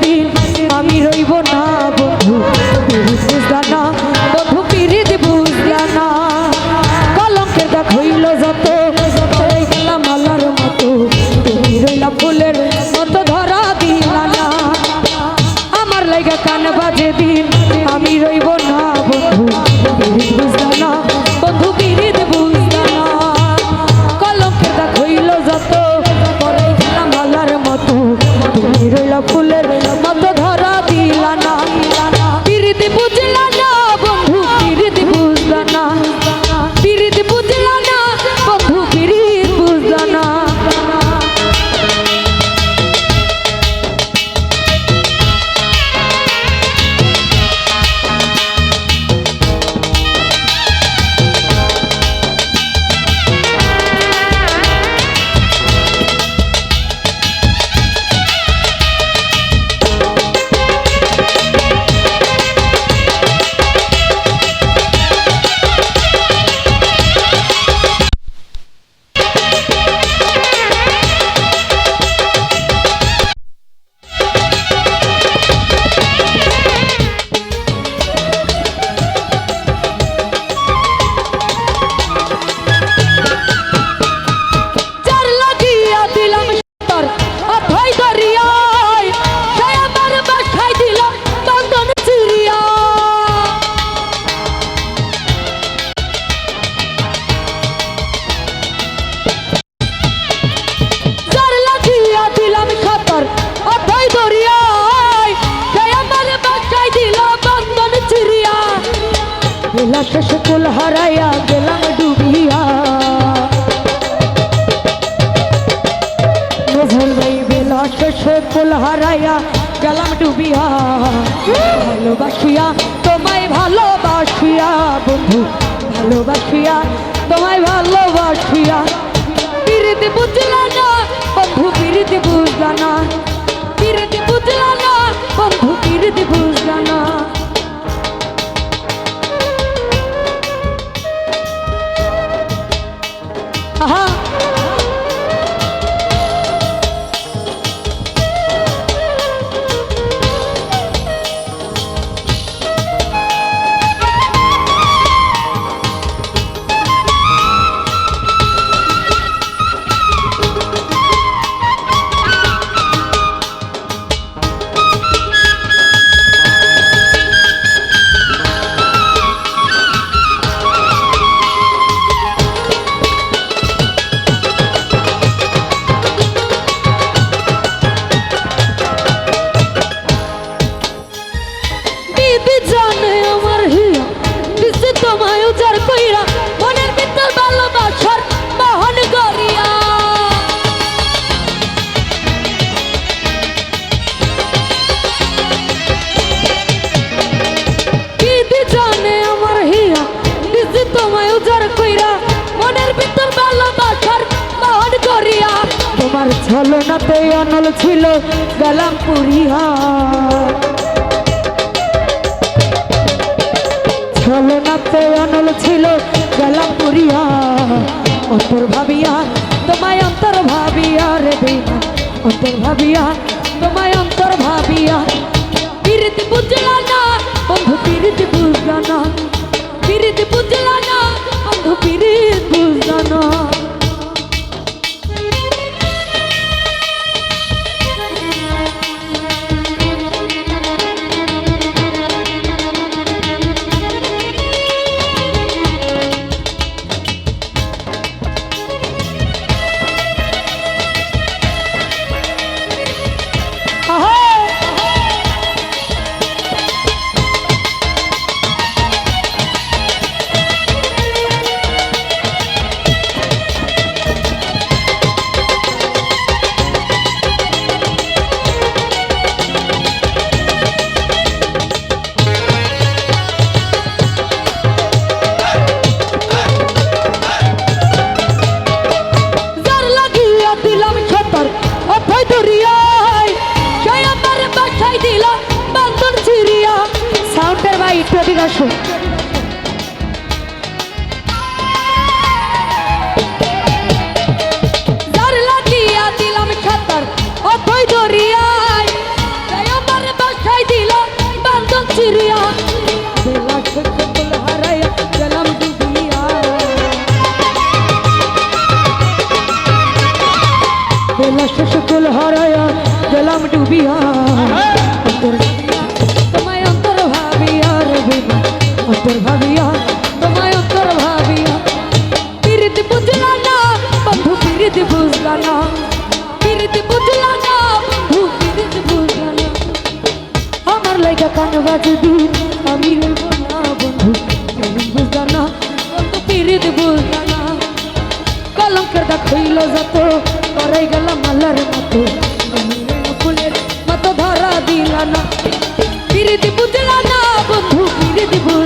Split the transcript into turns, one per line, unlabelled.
সেদিন আমি রইব না বন্ধু। বেলা শেষে কুল হারাইয়া গেলাম ডুবিয়া। নজর ভাই বেলা শেষে কুল হারাইয়া গেলাম ডুবিয়া। ভালোবাসিয়া, তোমায় ভালোবাসিয়া, বন্ধু, ভালোবাসিয়া, তোমায় ভালোবাসিয়া। পিরিতি বুঝলা না, বন্ধু, পিরিতি বুঝলা না। Uh-huh. ছলনাতে অনল ছিল গলাম পুরিয়া ছলনাতে অনল ছিল গেলাম পুরিয়া অন্তর ভাবিয়া, তোমায় অন্তর ভাবিয়া রে দিনা অন্তর ভাবিয়া, তোমায় অন্তর ভাবিয়া। পিরিতি বুঝলা না, বন্ধু, পিরিতি বুঝলা না। একটু এদিকে আসো দিলাম ছতর অথই দরিয়ায়। বাসায় দিলাম বান্ধন চিরিয়া বেলা শেষে কুল হারাইয়া গেলাম ডুবিয়া বেলা শেষে কুল হারায়া গেলাম ডুবিয়া। পিরিতি বুঝলা না বন্ধু পিরিতি বুঝলা না। আমার লাইকা কান বাজে দিন, আমি রইব না বন্ধু, কেমন বুঝলা না বন্ধু পিরিতি বুঝলা না। কলঙ্কের দাগ হইল যত করাই গেলাম মালার মতো। ফুলের মতো ধরা দিলা না। পিরিতি না, বন্ধু পিরিতি বুঝলা